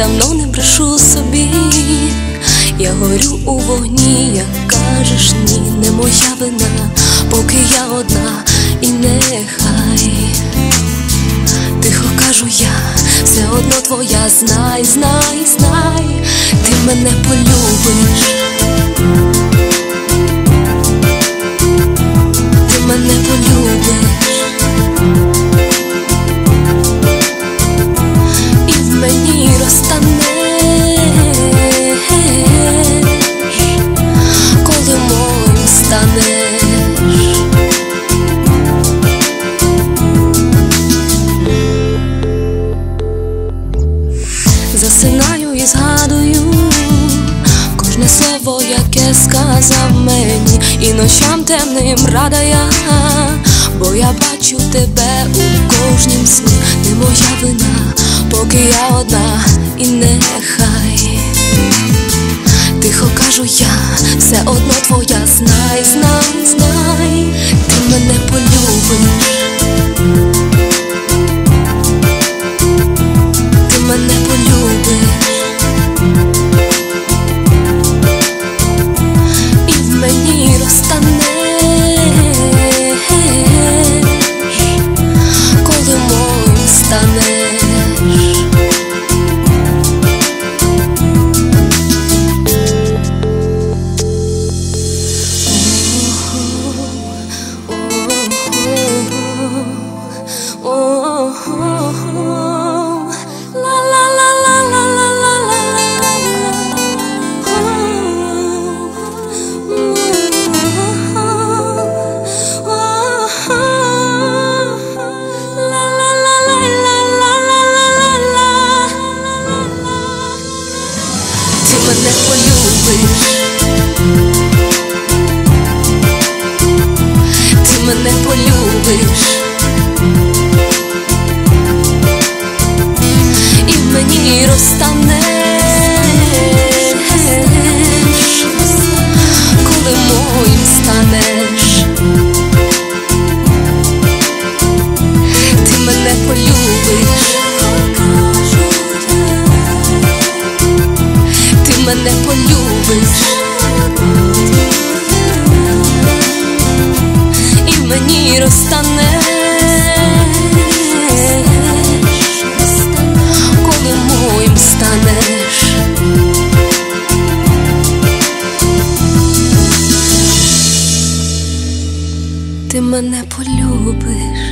давно не брешу собі, я горю у вогні, як кажеш ні, не моя вина, поки я одна і нехай тихо кажу я, все одно твоя, знай, знай, знай, ти мене полюбиш. Сказав мені, і ночам темним рада я, бо я бачу тебе у кожнім сні, не моя вина, поки я одна і нехай. Тихо кажу я, все одно твоя, знай, знай, знай, ти мене полюбиш. Мене полюбиш.